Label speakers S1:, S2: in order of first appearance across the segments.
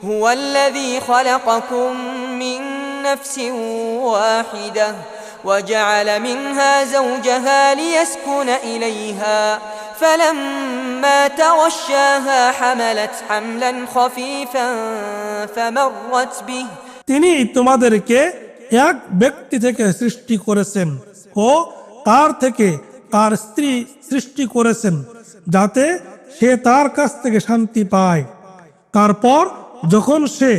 S1: هو الذي خلقكم من نفس واحدة وجعل منها زوجها ليسكن إليها فلما تغشاها حملت حملا خفيفا فمرت به
S2: তিনি তোমাদেরকে এক ব্যক্তি থেকে সৃষ্টি করেছেন ও তার থেকে তার স্ত্রী সৃষ্টি করেছেন যাতে সে তার কাছ থেকে শান্তি পায় তারপর যখন সে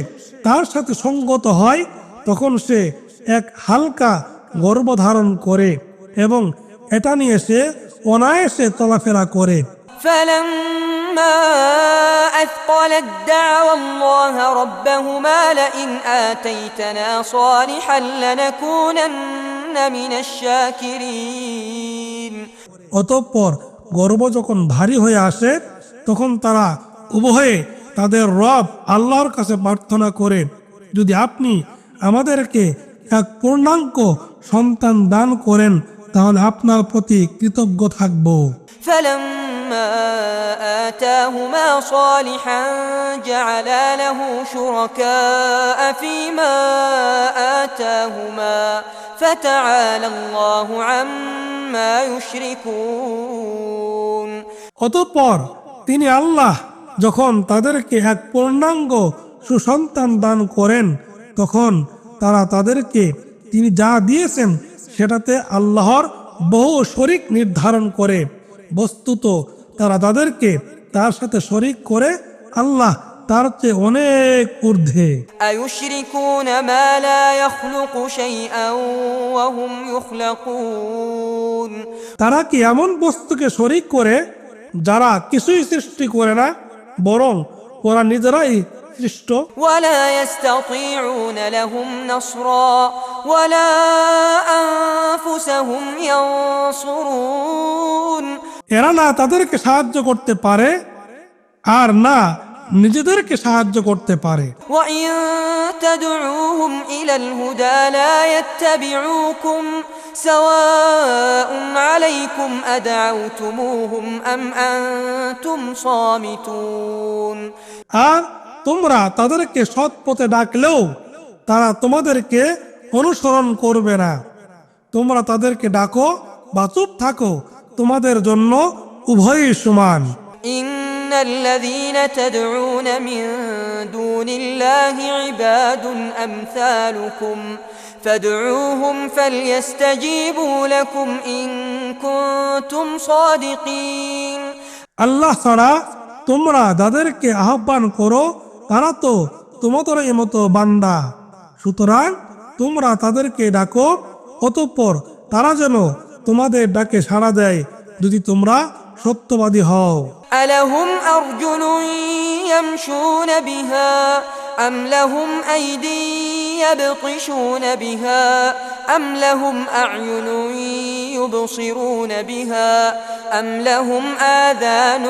S2: তার সাথে সঙ্গত হয় তখন সে এক হালকা গর্ভধারণ করে এবং এটা নিয়ে সে অনায়াসে চলাফেরা করে
S1: فلما أثقلت دعوا الله ربهما لئن آتيتنا صالحا لنكونن من الشاكرين
S2: অতঃপর গর্ব যখন ভারী হয়ে আসে তখন তারা উভয়ে তাদের রব আল্লাহর কাছে প্রার্থনা করে যদি আপনি আমাদেরকে এক পূর্ণাঙ্গ সন্তান দান করেন তাহলে আপনার প্রতি কৃতজ্ঞ থাকব
S1: فلما آتاهما صالحا جعلا له شركاء فيما آتاهما فتعالى الله عما يشركون
S2: অতঃপর তিনি আল্লাহ যখন তাদেরকে এক পূর্ণাঙ্গ সুসন্তান দান করেন তখন তারা তাদেরকে তিনি যা দিয়েছেন সেটাতে আল্লাহর বহু শরিক নির্ধারণ করে। বস্তুত তারা তাদেরকে তার সাথে শরিক করে আল্লাহ তার চেয়ে অনেক ঊর্ধ্বে। তারা কি এমন বস্তুকে শরিক করে যারা কিছুই সৃষ্টি করে না? বরং ওরা নিজেরাই সৃষ্ট
S1: ولا يستطيعون لهم نصرا ولا أنفسهم ينصرون
S2: এরা না তাদেরকে সাহায্য করতে পারে আর না নিজেদেরকে সাহায্য করতে পারে
S1: وإن تدعوهم إلى الهدى لا يتبعوكم سواء عليكم أدعوتموهم أم أنتم صامتون
S2: আর তোমরা তাদেরকে সৎ পথে ডাকলেও তারা তোমাদেরকে অনুসরণ করবে না তোমরা তাদেরকে ডাকো বা চুপ থাকো তোমাদের জন্য উভয়ই সমান
S1: إن الذين تدعون من دون الله عباد أمثالكم فادعوهم فليستجيبوا لكم إن كنتم صادقين
S2: আল্লাহ ছাড়া তোমরা যাদেরকে আহ্বান করো তারা তো তোমাদের মতো বান্দা সুতরাং তোমরা তাদেরকে ডাকো অতঃপর তারা যেন তোমাদের ডাকে সাড়া দেয় যদি তোমরা সত্যবাদী হও
S1: ألهم أرجل يمشون بها أم لهم أيدي يبطشون بها أم لهم أعين يبصرون بها أم لهم آذان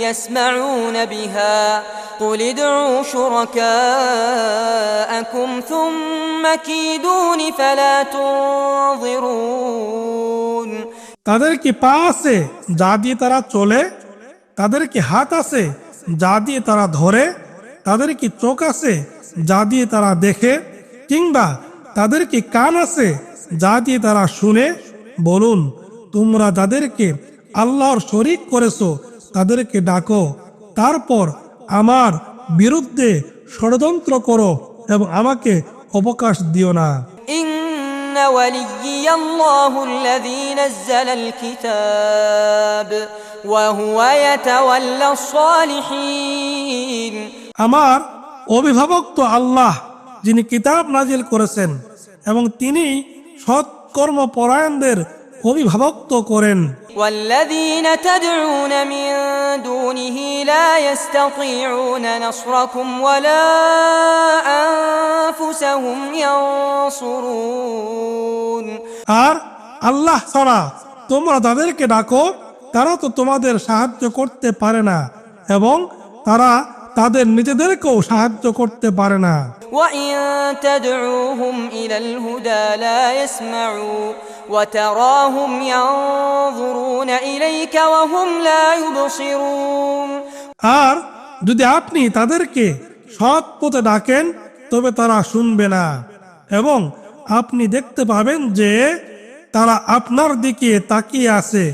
S1: يسمعون بها قل ادعوا شركاءكم ثم كيدون فلا تنظرون
S2: তাদের কি পা আছে যা দিয়ে তারা চলে তাদের কি হাত আছে যা দিয়ে তারা ধরে তাদের কি চোখ আছে যা দিয়ে তারা দেখে কিংবা তাদের কি কান আছে যা দিয়ে তারা শুনে বলুন তোমরা যাদেরকে আল্লাহর শরিক করেছো তাদেরকে ডাকো তারপর আমার বিরুদ্ধে ষড়যন্ত্র করো এবং আমাকে অবকাশ দিও না
S1: إن وليي الله الذي نزل الكتاب وهو يتولى الصالحين
S2: আমার অভিভাবক তো আল্লাহ যিনি কিতাব নাজিল করেছেন এবং তিনি সৎকর্ম পরায়ণদের অভিভাবক্ত করেন
S1: والذين تدعون من دونه لا يستطيعون نصركم ولا أنفسهم ينصرون
S2: আর আল্লাহ ছাড়া তোমরা তাদেরকে ডাকো তারা তো তোমাদের সাহায্য করতে পারে না এবং তারা তাদের নিজেদেরকেও সাহায্য করতে পারে না। আর যদি আপনি তাদেরকে সৎ পথে ডাকেন তবে তারা শুনবে না। এবং আপনি দেখতে পাবেন যে তারা আপনার দিকে তাকিয়ে আছে।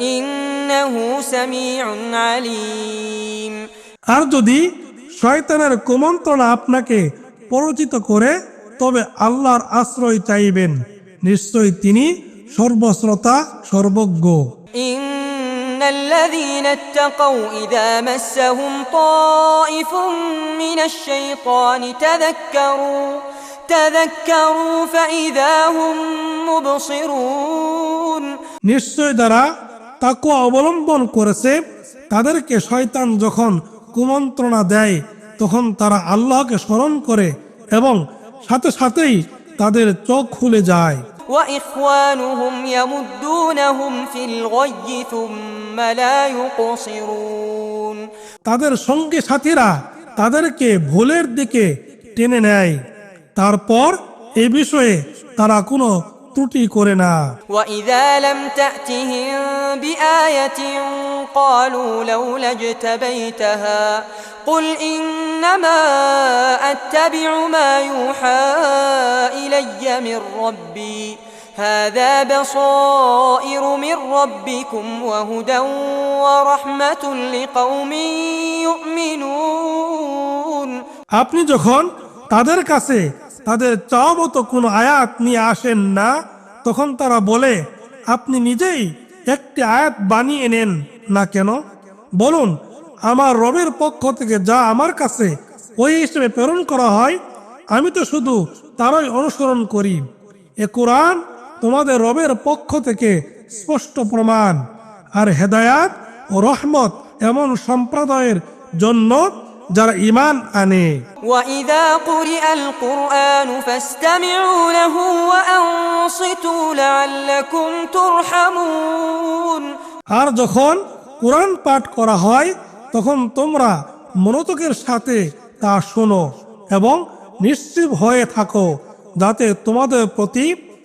S1: من الشيطان نزغ فاستعذ بالله إنه سميع عليم
S2: আর যদি শয়তানের কুমন্ত্রণা আপনাকে পরিচিত করে তবে আল্লাহর আশ্রয় চাইবেন নিশ্চয়ই তিনি সর্বশ্রোতা সর্বজ্ঞ
S1: إن الذين اتقوا إذا مسهم طائف من الشيطان تذكروا تذكروا فإذا هم مبصرون
S2: নিশ্চয় তাকুয়া অবলম্বন করেছে তাদেরকে শয়তান যখন কুমন্ত্রণা দেয় তখন তারা আল্লাহকে স্মরণ করে এবং সাথে সাথেই তাদের চোখ খুলে যায়। তাদের সঙ্গী সাথীরা তাদেরকে ভুলের দিকে টেনে নেয়। তারপর এ বিষয়ে তারা কোনো ত্রুটি করে না
S1: وإذا لم تأتهم بآية قالوا لولا اجتبيتها قل إنما أتبع ما يوحى إلي من ربي هذا بصائر من ربكم وهدى ورحمة لقوم يؤمنون
S2: আপনি যখন তাদের কাছে তাদের চাওয়া মতো কোনো আয়াত নিয়ে আসেন না, তখন তারা বলে, আপনি নিজেই একটি আয়াত বানিয়ে নেন না কেন? বলুন, আমার রবের পক্ষ থেকে যা আমার কাছে, ওই হিসেবে প্রেরণ করা হয়, আমি তো শুধু তারই অনুসরণ করি। এ কোরআন তোমাদের রবের পক্ষ থেকে স্পষ্ট প্রমাণ, আর হেদায়াত ও রহমত এমন সম্প্রদায়ের জন্য যারা ইমান আনে। আর যখন কোরআন পাঠ করা হয় তখন তোমরা মনোতকের সাথে তা শোনো এবং নিশ্চিত হয়ে থাকো যাতে তোমাদের প্রতি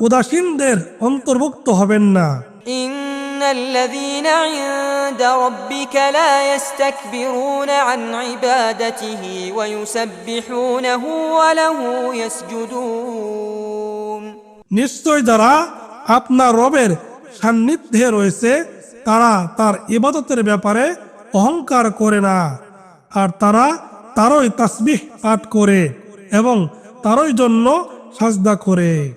S2: উদাসীনদের অন্তর্ভুক্ত হবেন না
S1: إن الذين عند ربك لا يستكبرون عن عبادته ويسبحونه وله يسجدون
S2: নিশ্চয় যারা আপনার রবের সান্নিধ্যে রয়েছে তারা তার ইবাদতের ব্যাপারে অহংকার করে না আর তারা তারই তাসবিহ পাঠ করে এবং তারই জন্য সাজদা করে